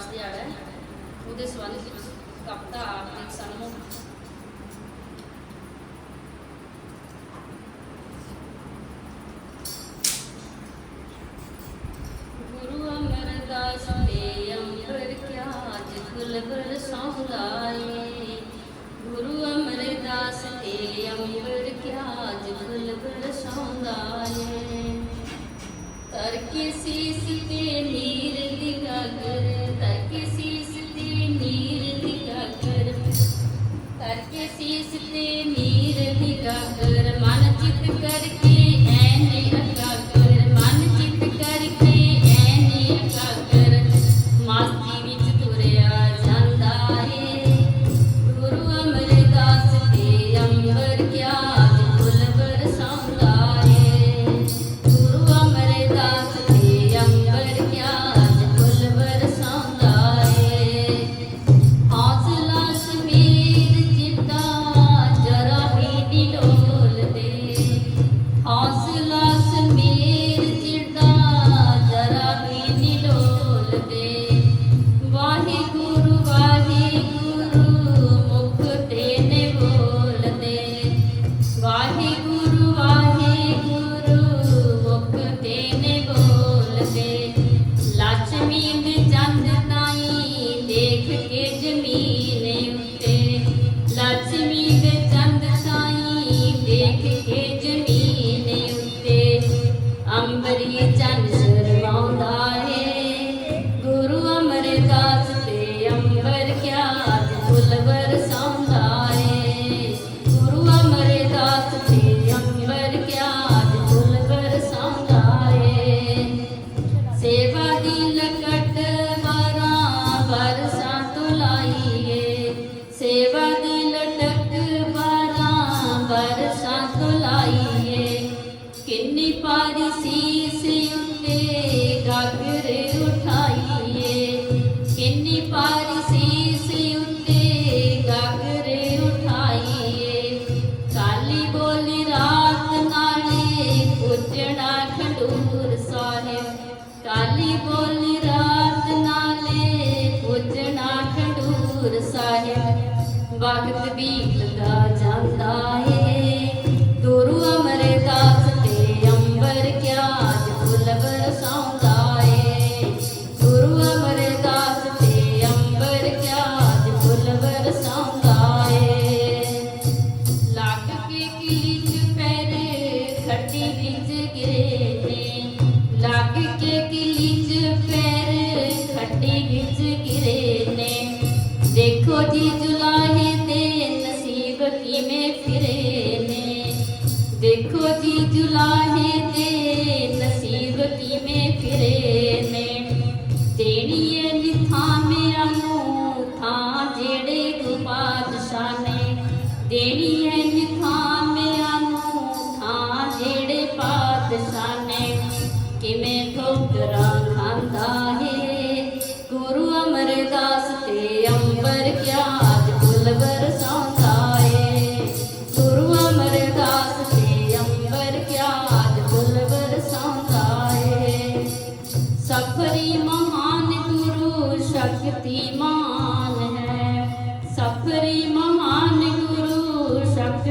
ਵਿਕਾਸ ਦਿਹਾੜਾ ਹੈ। ਉਹਦੇ ਸੰਬੰਧ ਵਿੱਚ ਕਵਿਤਾ ਆਪਣੀ ਸਾਨੂੰ ਗੁਰੂ ਅਮਰਦਾਸ ਨੇ ਅੰਮ੍ਰਿਤ ਕਿਆ ਜਿਤੁਲ ਬਰ ਸੰਗਾਏ ਗੁਰੂ ਅਮਰਦਾਸ ਨੇ ਅੰਮ੍ਰਿਤ ਕਿਆ ਜਿਤੁਲ ਬਰ ਸੰਗਾਏ ਤਰ ਕੇ ਸੀਸ ਤੇ ਨੀਰ cease to. readme ਸੇਵਾ ਦੇ ਲਟਕ ਬਾਰਾਂ ਬਰਸਾਂ ਤੁਲਾਈਏ ਕਿੰਨੀ ਪਾਰੀ ਸੀ ਵਕਤ ਬੀਤਦਾ ਜਾਂਦਾ ਏ। 迪丽。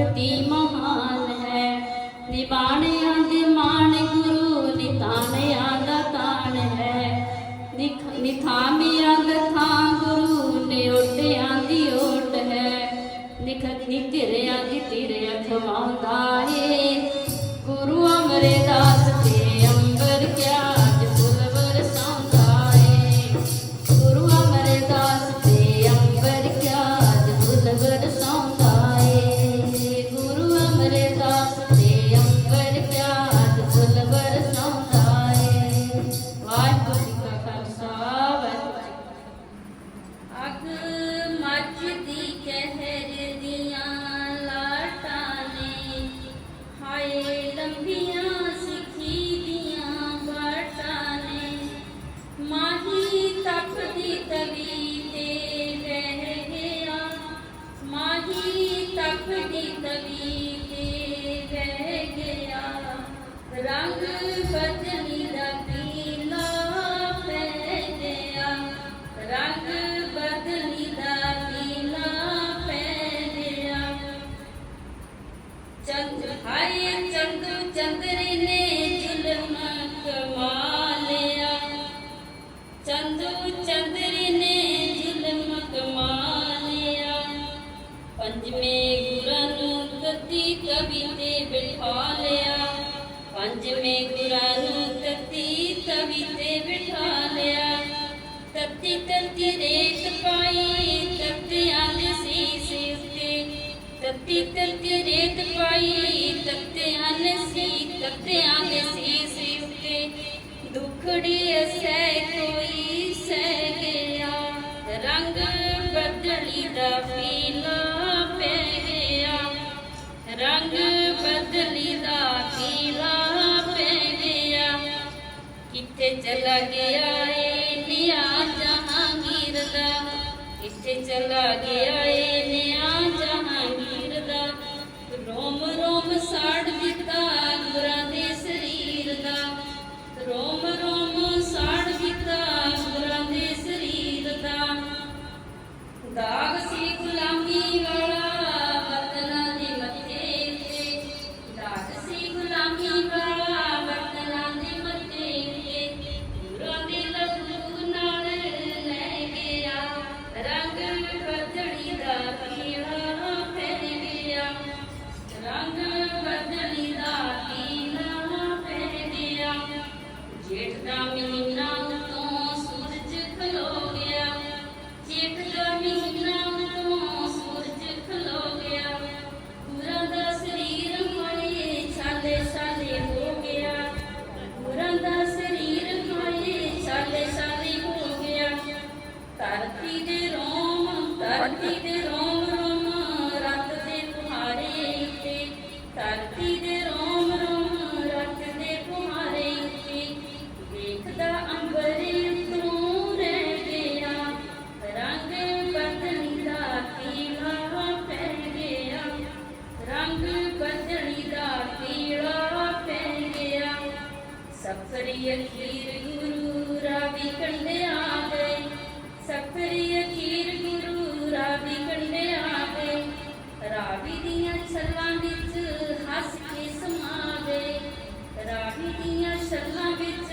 ਸ਼ਕਤੀ ਮਹਾਨ ਹੈ। ਨਿਬਾਣਿਆਂ ਦੇ ਮਾਨ ਗੁਰੂ, ਨਿਤਾਣਿਆਂ ਦਾ ਤਾਣ ਹੈ। ਨਿਥਾਮਿਆਂ ਦਾ ਥਾਂ ਗੁਰੂ ਨੇ ਓਟਿਆਂ ਦੀ ਓਟ ਹੈ। ਨਿਖਤ ਨਿਤਿਰਿਆਂ ਦੀ ਤਿਰਿਆ ਖਵਾਉਂਦਾ ਏ। ਹਾਏ ਚੰਦ ਚੰਦਰੇ ਨੇ ਜ਼ੁਲਮ ਕਮਾ ਲਿਆ। ਚੰਦ ਚੰਦਰੇ ਨੇ ਜ਼ੁਲਮ ਕਮਾ ਲਿਆ। ਪੰਜਵੇਂ ਗੁਰਾਂ ਨੂੰ ਤਤੀ ਕਵੀ ਤੇ ਬਿਠਾ ਲਿਆ। ਪੰਜਵੇਂ ਗੁਰਾਂ ਨੂੰ ਤਤੀ ਕਵੀ ਤੇ ਬਿਠਾ ਲਿਆ। ਤਤੀ ਤਤੀ ਰੇਤ ਪਾਈ ਤਤੀ ਤਤੀ ਰੇਤ ਪਾਈ ਤਖਤਿਆਂ ਦੇ ਸੀ ਤਖਤਿਆਂ ਦੇ ਸੀਸ ਉੱਤੇ। ਦੁਖੜੀ ਅਸੈ ਕੋਈ ਸਹਿ ਗਿਆ। ਰੰਗ ਬਦਲੀ ਦਾ ਪੀਲਾ ਪੈ ਗਿਆ। ਰੰਗ ਬਦਲੀ ਦਾ ਪੀਲਾ ਪੈ ਗਿਆ। ਕਿੱਥੇ ਚਲਾ ਗਿਆ ਏ ਨਿਆ ਜਹਾਂਗੀਰ ਦਾ? ਕਿੱਥੇ ਚਲਾ ਗਿਆ ਜੇਠ ਦਾ ਸਫਰੀ ਅਖੀਰ ਗੁਰੂ ਰਾਵੀ ਕੰਡੇ ਆ ਗਏ ਸਫਰੀ ਅਖੀਰ ਗੁਰੂ ਰਾਵੀ ਕੰਡੇ ਆ ਰਾਵੀ ਦੀਆਂ ਛੱਲਾਂ ਵਿੱਚ ਹੱਸ ਕੇ ਸਮਾ ਰਾਵੀ ਦੀਆਂ ਛੱਲਾਂ ਵਿੱਚ